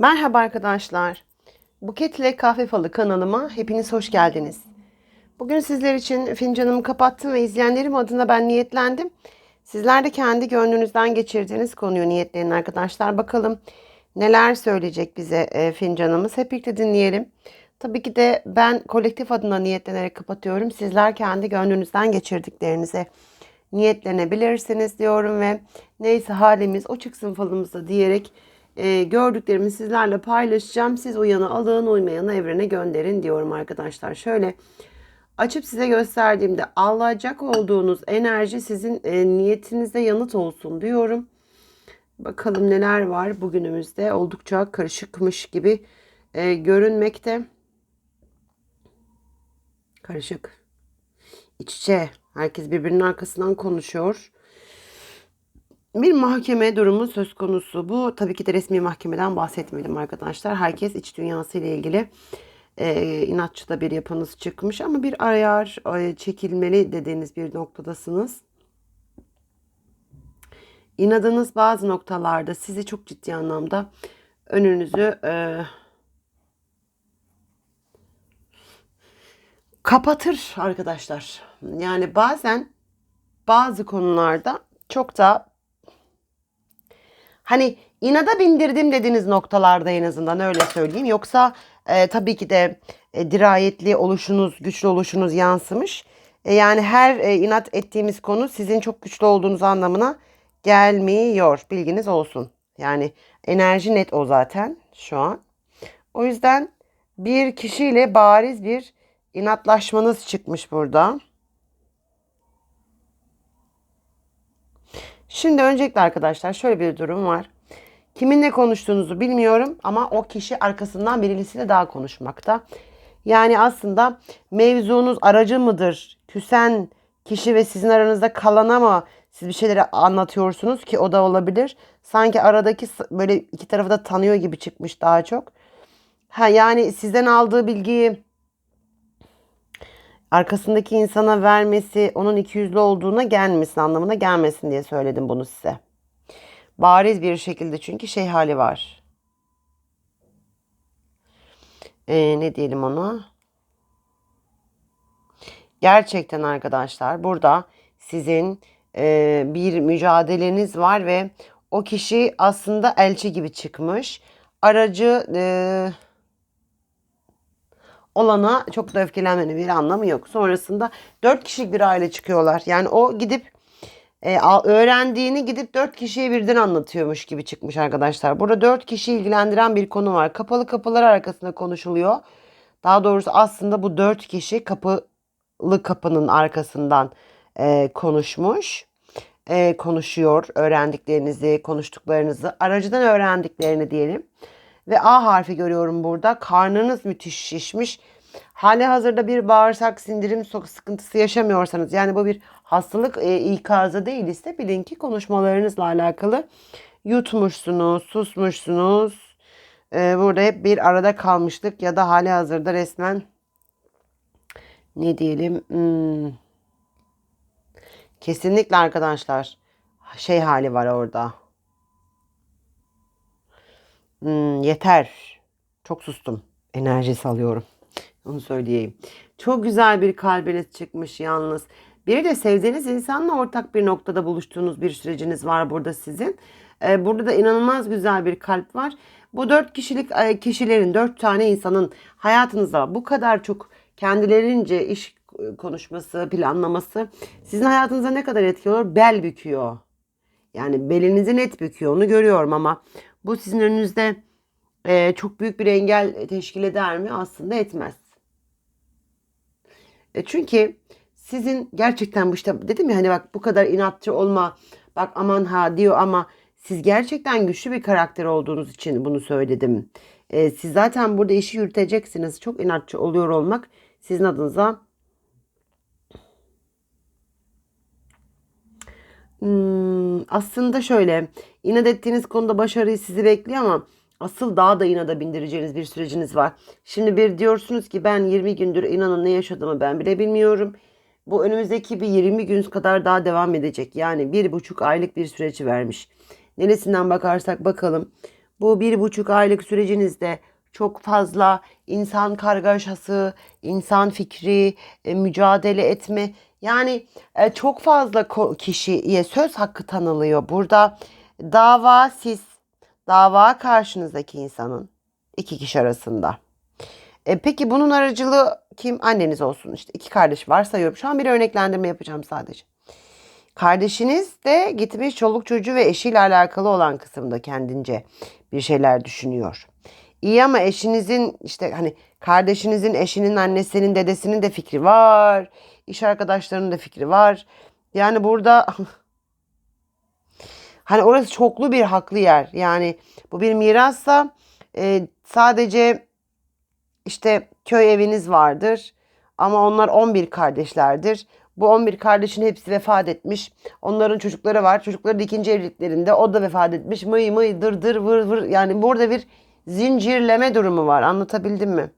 Merhaba arkadaşlar. Buket ile Kahve Falı kanalıma hepiniz hoş geldiniz. Bugün sizler için fincanımı kapattım ve izleyenlerim adına ben niyetlendim. Sizler de kendi gönlünüzden geçirdiğiniz konuyu niyetleyin arkadaşlar. Bakalım neler söyleyecek bize e, fincanımız. Hep birlikte dinleyelim. Tabii ki de ben kolektif adına niyetlenerek kapatıyorum. Sizler kendi gönlünüzden geçirdiklerinize niyetlenebilirsiniz diyorum ve neyse halimiz o çıksın falımızda diyerek e, gördüklerimi sizlerle paylaşacağım. Siz uyanı alın, uymayanı evrene gönderin diyorum arkadaşlar. Şöyle açıp size gösterdiğimde alacak olduğunuz enerji sizin e, niyetinize yanıt olsun diyorum. Bakalım neler var bugünümüzde. Oldukça karışıkmış gibi e, görünmekte. Karışık. İç içe. Herkes birbirinin arkasından konuşuyor bir mahkeme durumu söz konusu. Bu tabii ki de resmi mahkemeden bahsetmedim arkadaşlar. Herkes iç dünyası ile ilgili e, inatçı da bir yapınız çıkmış ama bir ayar e, çekilmeli dediğiniz bir noktadasınız. İnadınız bazı noktalarda sizi çok ciddi anlamda önünüzü e, kapatır arkadaşlar. Yani bazen bazı konularda çok da hani inada bindirdim dediğiniz noktalarda en azından öyle söyleyeyim. Yoksa e, tabii ki de e, dirayetli oluşunuz, güçlü oluşunuz yansımış. E, yani her e, inat ettiğimiz konu sizin çok güçlü olduğunuz anlamına gelmiyor. Bilginiz olsun. Yani enerji net o zaten şu an. O yüzden bir kişiyle bariz bir inatlaşmanız çıkmış burada. Şimdi öncelikle arkadaşlar şöyle bir durum var. Kiminle konuştuğunuzu bilmiyorum ama o kişi arkasından birisiyle daha konuşmakta. Yani aslında mevzunuz aracı mıdır? Küsen kişi ve sizin aranızda kalana mı siz bir şeyleri anlatıyorsunuz ki o da olabilir. Sanki aradaki böyle iki tarafı da tanıyor gibi çıkmış daha çok. Ha yani sizden aldığı bilgiyi arkasındaki insana vermesi onun ikiyüzlü olduğuna gelmesin anlamına gelmesin diye söyledim bunu size. Bariz bir şekilde çünkü şey hali var. Ee, ne diyelim ona? Gerçekten arkadaşlar burada sizin e, bir mücadeleniz var ve o kişi aslında elçi gibi çıkmış. Aracı e, olana çok da öfkelenmenin bir anlamı yok. Sonrasında dört kişilik bir aile çıkıyorlar. Yani o gidip e, öğrendiğini gidip dört kişiye birden anlatıyormuş gibi çıkmış arkadaşlar. Burada dört kişi ilgilendiren bir konu var. Kapalı kapılar arkasında konuşuluyor. Daha doğrusu aslında bu dört kişi kapılı kapının arkasından e, konuşmuş. E, konuşuyor öğrendiklerinizi, konuştuklarınızı. Aracıdan öğrendiklerini diyelim. Ve A harfi görüyorum burada. Karnınız müthiş şişmiş. Hali hazırda bir bağırsak sindirim sıkıntısı yaşamıyorsanız yani bu bir hastalık e, ikazı değil ise bilin ki konuşmalarınızla alakalı yutmuşsunuz, susmuşsunuz. E, burada hep bir arada kalmışlık ya da hali hazırda resmen ne diyelim hmm, kesinlikle arkadaşlar şey hali var orada. Hmm, yeter. Çok sustum. Enerji salıyorum. Onu söyleyeyim. Çok güzel bir kalbiniz çıkmış yalnız. Bir de sevdiğiniz insanla ortak bir noktada buluştuğunuz bir süreciniz var burada sizin. Ee, burada da inanılmaz güzel bir kalp var. Bu dört kişilik e, kişilerin, dört tane insanın hayatınızda bu kadar çok kendilerince iş konuşması, planlaması sizin hayatınıza ne kadar etki olur? Bel büküyor. Yani belinizi net büküyor onu görüyorum ama bu sizin önünüzde e, çok büyük bir engel teşkil eder mi? Aslında etmez. E çünkü sizin gerçekten bu işte dedim ya hani bak bu kadar inatçı olma. Bak aman ha diyor ama siz gerçekten güçlü bir karakter olduğunuz için bunu söyledim. E, siz zaten burada işi yürüteceksiniz. Çok inatçı oluyor olmak sizin adınıza Hmm, aslında şöyle inat ettiğiniz konuda başarıyı sizi bekliyor ama asıl daha da inada bindireceğiniz bir süreciniz var. Şimdi bir diyorsunuz ki ben 20 gündür inanın ne yaşadığımı ben bile bilmiyorum. Bu önümüzdeki bir 20 gün kadar daha devam edecek. Yani bir buçuk aylık bir süreci vermiş. Neresinden bakarsak bakalım. bu bir buçuk aylık sürecinizde çok fazla insan kargaşası, insan fikri, e, mücadele etme yani e, çok fazla kişiye söz hakkı tanılıyor. Burada dava siz, dava karşınızdaki insanın iki kişi arasında. E, peki bunun aracılığı kim? Anneniz olsun işte. iki kardeş varsayıyorum. Şu an bir örneklendirme yapacağım sadece. Kardeşiniz de gitmiş çoluk çocuğu ve eşiyle alakalı olan kısımda kendince bir şeyler düşünüyor. İyi ama eşinizin işte hani kardeşinizin eşinin annesinin dedesinin de fikri var. İş arkadaşlarının da fikri var. Yani burada hani orası çoklu bir haklı yer. Yani bu bir mirassa e, sadece işte köy eviniz vardır. Ama onlar 11 kardeşlerdir. Bu 11 kardeşin hepsi vefat etmiş. Onların çocukları var. Çocukları da ikinci evliliklerinde o da vefat etmiş. Mıy mıy dır dır vır vır. Yani burada bir zincirleme durumu var. Anlatabildim mi?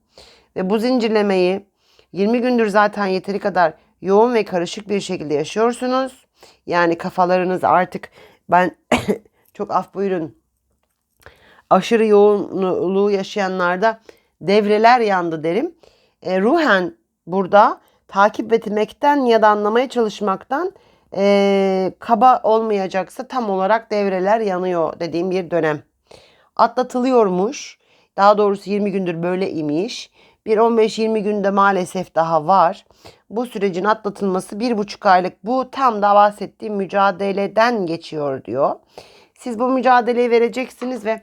Ve bu zincirlemeyi 20 gündür zaten yeteri kadar yoğun ve karışık bir şekilde yaşıyorsunuz. Yani kafalarınız artık ben çok af buyurun aşırı yoğunluğu yaşayanlarda devreler yandı derim. E, ruhen burada takip etmekten ya da anlamaya çalışmaktan e, kaba olmayacaksa tam olarak devreler yanıyor dediğim bir dönem. Atlatılıyormuş. Daha doğrusu 20 gündür böyle imiş. Bir 15-20 günde maalesef daha var. Bu sürecin atlatılması bir buçuk aylık bu tam da bahsettiğim mücadeleden geçiyor diyor. Siz bu mücadeleyi vereceksiniz ve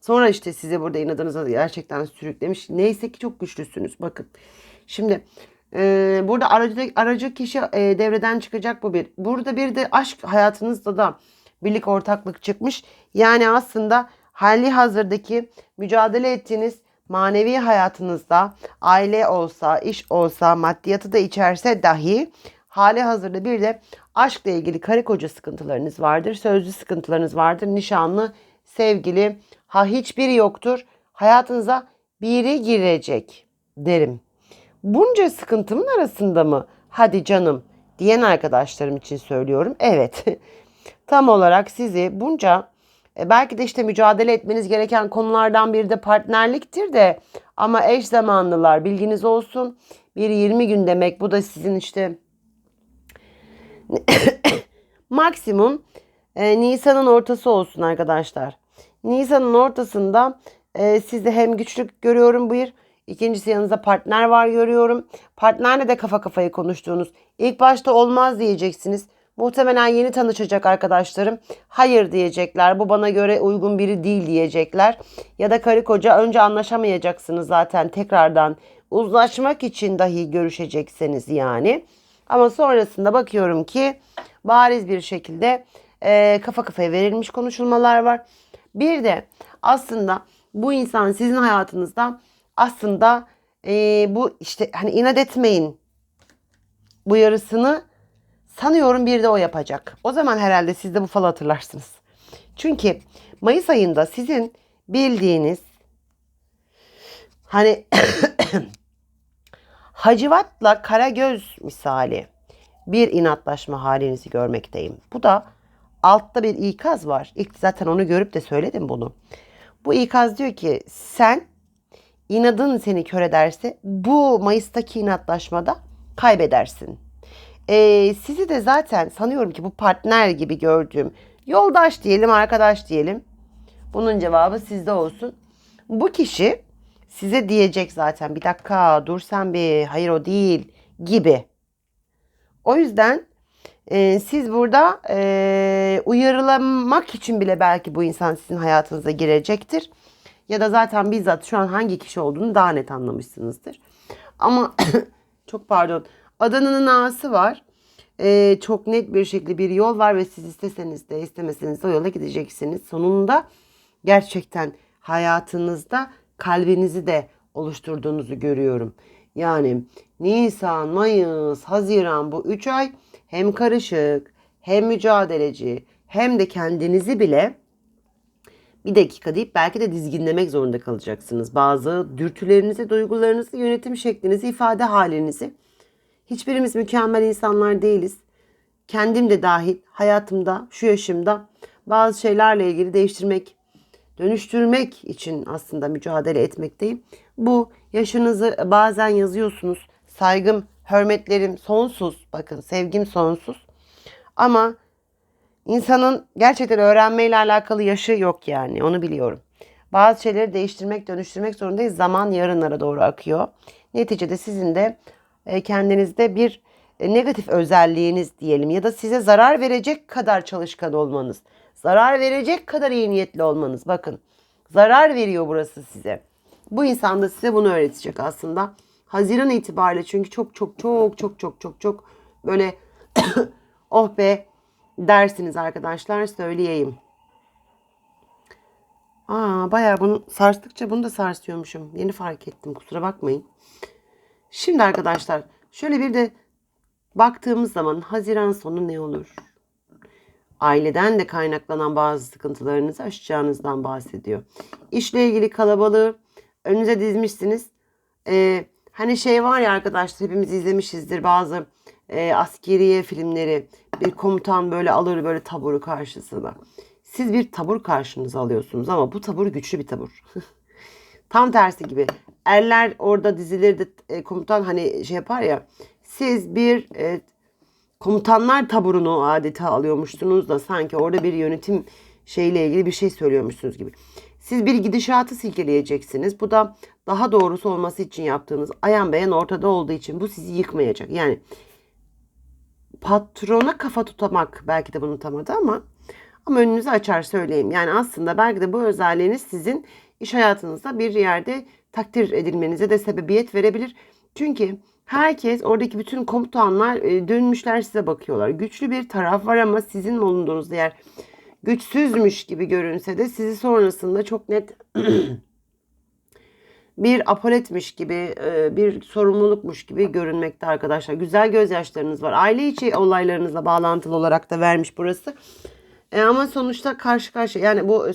sonra işte size burada inadınıza gerçekten sürüklemiş. Neyse ki çok güçlüsünüz bakın. Şimdi e, burada aracı, aracı kişi e, devreden çıkacak bu bir. Burada bir de aşk hayatınızda da birlik ortaklık çıkmış. Yani aslında hali hazırdaki mücadele ettiğiniz manevi hayatınızda aile olsa, iş olsa, maddiyatı da içerse dahi hali hazırda bir de aşkla ilgili karı koca sıkıntılarınız vardır. Sözlü sıkıntılarınız vardır. Nişanlı, sevgili, ha hiçbiri yoktur. Hayatınıza biri girecek derim. Bunca sıkıntımın arasında mı? Hadi canım diyen arkadaşlarım için söylüyorum. Evet. Tam olarak sizi bunca belki de işte mücadele etmeniz gereken konulardan biri de partnerliktir de ama eş zamanlılar bilginiz olsun. Bir 20 gün demek bu da sizin işte maksimum e, Nisan'ın ortası olsun arkadaşlar. Nisan'ın ortasında e, sizde hem güçlük görüyorum buyur. İkincisi yanınızda partner var görüyorum. Partnerle de kafa kafaya konuştuğunuz. İlk başta olmaz diyeceksiniz. Muhtemelen yeni tanışacak arkadaşlarım hayır diyecekler. Bu bana göre uygun biri değil diyecekler. Ya da karı koca önce anlaşamayacaksınız zaten tekrardan uzlaşmak için dahi görüşeceksiniz yani. Ama sonrasında bakıyorum ki bariz bir şekilde e, kafa kafaya verilmiş konuşulmalar var. Bir de aslında bu insan sizin hayatınızda aslında e, bu işte hani inat etmeyin uyarısını sanıyorum bir de o yapacak. O zaman herhalde siz de bu falı hatırlarsınız. Çünkü Mayıs ayında sizin bildiğiniz hani Hacivat'la Karagöz misali bir inatlaşma halinizi görmekteyim. Bu da altta bir ikaz var. İlk zaten onu görüp de söyledim bunu. Bu ikaz diyor ki sen inadın seni kör ederse bu Mayıs'taki inatlaşmada kaybedersin. Ee, sizi de zaten sanıyorum ki bu partner gibi gördüğüm yoldaş diyelim arkadaş diyelim. Bunun cevabı sizde olsun. Bu kişi size diyecek zaten bir dakika dur sen bir hayır o değil gibi. O yüzden e, siz burada e, uyarılamak için bile belki bu insan sizin hayatınıza girecektir. Ya da zaten bizzat şu an hangi kişi olduğunu daha net anlamışsınızdır. Ama çok pardon Adana'nın ağası var. E, çok net bir şekilde bir yol var ve siz isteseniz de istemeseniz de o yola gideceksiniz. Sonunda gerçekten hayatınızda kalbinizi de oluşturduğunuzu görüyorum. Yani Nisan, Mayıs, Haziran bu 3 ay hem karışık hem mücadeleci hem de kendinizi bile bir dakika deyip belki de dizginlemek zorunda kalacaksınız. Bazı dürtülerinizi, duygularınızı, yönetim şeklinizi, ifade halinizi. Hiçbirimiz mükemmel insanlar değiliz. Kendim de dahil hayatımda, şu yaşımda bazı şeylerle ilgili değiştirmek dönüştürmek için aslında mücadele etmekteyim. Bu yaşınızı bazen yazıyorsunuz. Saygım, hürmetlerim sonsuz. Bakın sevgim sonsuz. Ama insanın gerçekten öğrenmeyle alakalı yaşı yok yani. Onu biliyorum. Bazı şeyleri değiştirmek, dönüştürmek zorundayız. Zaman yarınlara doğru akıyor. Neticede sizin de kendinizde bir e, negatif özelliğiniz diyelim ya da size zarar verecek kadar çalışkan olmanız, zarar verecek kadar iyi niyetli olmanız. Bakın zarar veriyor burası size. Bu insan da size bunu öğretecek aslında. Haziran itibariyle çünkü çok çok çok çok çok çok çok böyle oh be dersiniz arkadaşlar söyleyeyim. Aa bayağı bunu sarstıkça bunu da sarsıyormuşum. Yeni fark ettim kusura bakmayın. Şimdi arkadaşlar şöyle bir de baktığımız zaman Haziran sonu ne olur? Aileden de kaynaklanan bazı sıkıntılarınızı aşacağınızdan bahsediyor. İşle ilgili kalabalığı önünüze dizmişsiniz. Ee, hani şey var ya arkadaşlar hepimiz izlemişizdir bazı e, askeriye filmleri. Bir komutan böyle alır böyle taburu karşısına. Siz bir tabur karşınıza alıyorsunuz ama bu tabur güçlü bir tabur. Tam tersi gibi. Erler orada dizileri de komutan hani şey yapar ya. Siz bir e, komutanlar taburunu adeta alıyormuşsunuz da sanki orada bir yönetim şeyle ilgili bir şey söylüyormuşsunuz gibi. Siz bir gidişatı silkeleyeceksiniz. Bu da daha doğrusu olması için yaptığınız ayan beyan ortada olduğu için bu sizi yıkmayacak. Yani patrona kafa tutamak belki de bunu tam adı ama ama önünüzü açar söyleyeyim. Yani aslında belki de bu özelliğiniz sizin iş hayatınızda bir yerde takdir edilmenize de sebebiyet verebilir. Çünkü herkes oradaki bütün komutanlar e, dönmüşler size bakıyorlar. Güçlü bir taraf var ama sizin bulunduğunuz yer güçsüzmüş gibi görünse de sizi sonrasında çok net bir apoletmiş gibi, e, bir sorumlulukmuş gibi görünmekte arkadaşlar. Güzel gözyaşlarınız var. Aile içi olaylarınızla bağlantılı olarak da vermiş burası. E ama sonuçta karşı karşı yani bu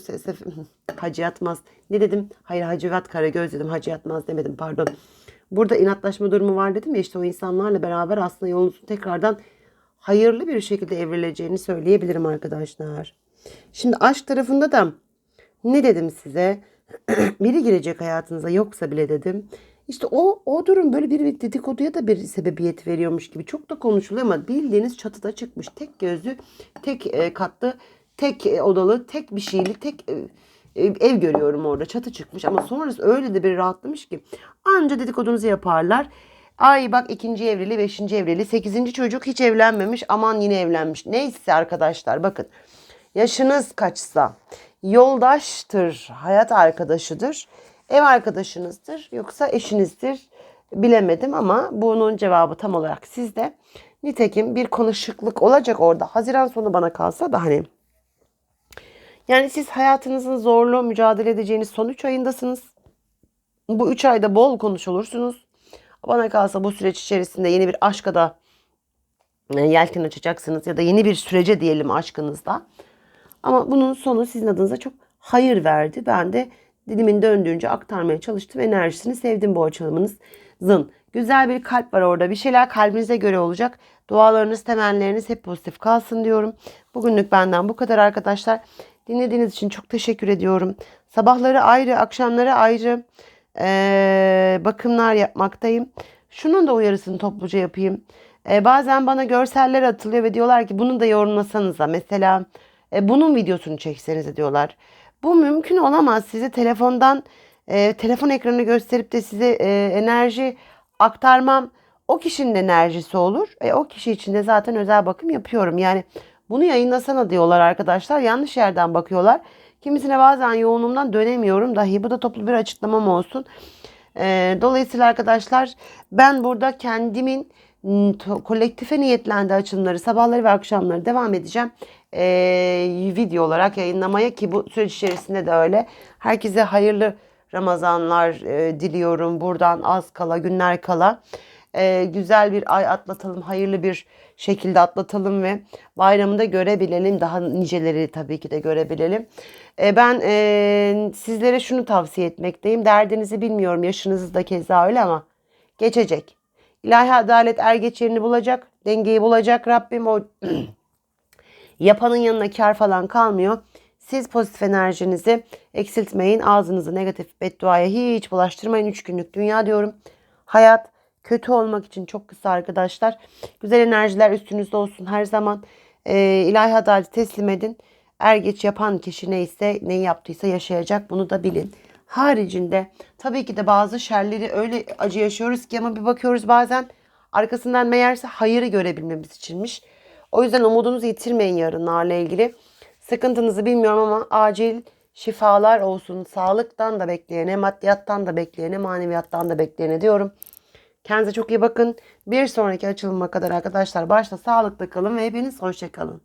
Hacı Yatmaz ne dedim? Hayır Hacivat Karagöz dedim. Hacı Yatmaz demedim pardon. Burada inatlaşma durumu var dedim ya işte o insanlarla beraber aslında yolunuzun tekrardan hayırlı bir şekilde evrileceğini söyleyebilirim arkadaşlar. Şimdi aşk tarafında da ne dedim size? Biri girecek hayatınıza yoksa bile dedim. İşte o o durum böyle bir dedikoduya da bir sebebiyet veriyormuş gibi çok da konuşuluyor ama bildiğiniz çatıda çıkmış. Tek gözlü, tek e, katlı, tek e, odalı, tek bir şeyli, tek e, ev görüyorum orada. Çatı çıkmış ama sonrası öyle de bir rahatlamış ki anca dedikodunuzu yaparlar. Ay bak ikinci evrili, beşinci evrili, sekizinci çocuk hiç evlenmemiş. Aman yine evlenmiş. Neyse arkadaşlar bakın. Yaşınız kaçsa yoldaştır, hayat arkadaşıdır ev arkadaşınızdır yoksa eşinizdir bilemedim ama bunun cevabı tam olarak sizde. Nitekim bir konuşukluk olacak orada. Haziran sonu bana kalsa da hani yani siz hayatınızın zorlu mücadele edeceğiniz son 3 ayındasınız. Bu 3 ayda bol konuşulursunuz. Bana kalsa bu süreç içerisinde yeni bir aşka da e, yelken açacaksınız ya da yeni bir sürece diyelim aşkınızda. Ama bunun sonu sizin adınıza çok hayır verdi. Ben de dilimin döndüğünce aktarmaya çalıştım. Enerjisini sevdim bu açılımınızın. Güzel bir kalp var orada. Bir şeyler kalbinize göre olacak. Dualarınız, temenleriniz hep pozitif kalsın diyorum. Bugünlük benden bu kadar arkadaşlar. Dinlediğiniz için çok teşekkür ediyorum. Sabahları ayrı, akşamları ayrı ee, bakımlar yapmaktayım. Şunun da uyarısını topluca yapayım. Ee, bazen bana görseller atılıyor ve diyorlar ki bunu da yorumlasanıza. Mesela e, bunun videosunu çeksenize diyorlar. Bu mümkün olamaz. Size telefondan e, telefon ekranı gösterip de size e, enerji aktarmam o kişinin enerjisi olur. E, o kişi için de zaten özel bakım yapıyorum. Yani bunu yayınlasana diyorlar arkadaşlar. Yanlış yerden bakıyorlar. Kimisine bazen yoğunluğumdan dönemiyorum dahi. Bu da toplu bir açıklamam olsun. E, dolayısıyla arkadaşlar ben burada kendimin kolektife niyetlendi açılımları sabahları ve akşamları devam edeceğim. Ee, video olarak yayınlamaya ki bu süreç içerisinde de öyle. Herkese hayırlı Ramazanlar e, diliyorum. Buradan az kala günler kala e, güzel bir ay atlatalım. Hayırlı bir şekilde atlatalım ve bayramı da görebilelim. Daha niceleri tabii ki de görebilelim. E, ben e, sizlere şunu tavsiye etmekteyim. Derdinizi bilmiyorum. Yaşınız da keza öyle ama geçecek. İlahi adalet er geç yerini bulacak. Dengeyi bulacak Rabbim o yapanın yanına kar falan kalmıyor. Siz pozitif enerjinizi eksiltmeyin. Ağzınızı negatif bedduaya hiç bulaştırmayın. 3 günlük dünya diyorum. Hayat kötü olmak için çok kısa arkadaşlar. Güzel enerjiler üstünüzde olsun her zaman. Ee, ilahi adaleti teslim edin. Er geç yapan kişi neyse neyi yaptıysa yaşayacak bunu da bilin. Haricinde tabii ki de bazı şerleri öyle acı yaşıyoruz ki ama bir bakıyoruz bazen arkasından meğerse hayırı görebilmemiz içinmiş. O yüzden umudunuzu yitirmeyin yarınlarla ilgili. Sıkıntınızı bilmiyorum ama acil şifalar olsun. Sağlıktan da bekleyene, maddiyattan da bekleyene, maneviyattan da bekleyene diyorum. Kendinize çok iyi bakın. Bir sonraki açılıma kadar arkadaşlar başta sağlıklı kalın ve hepiniz hoşçakalın.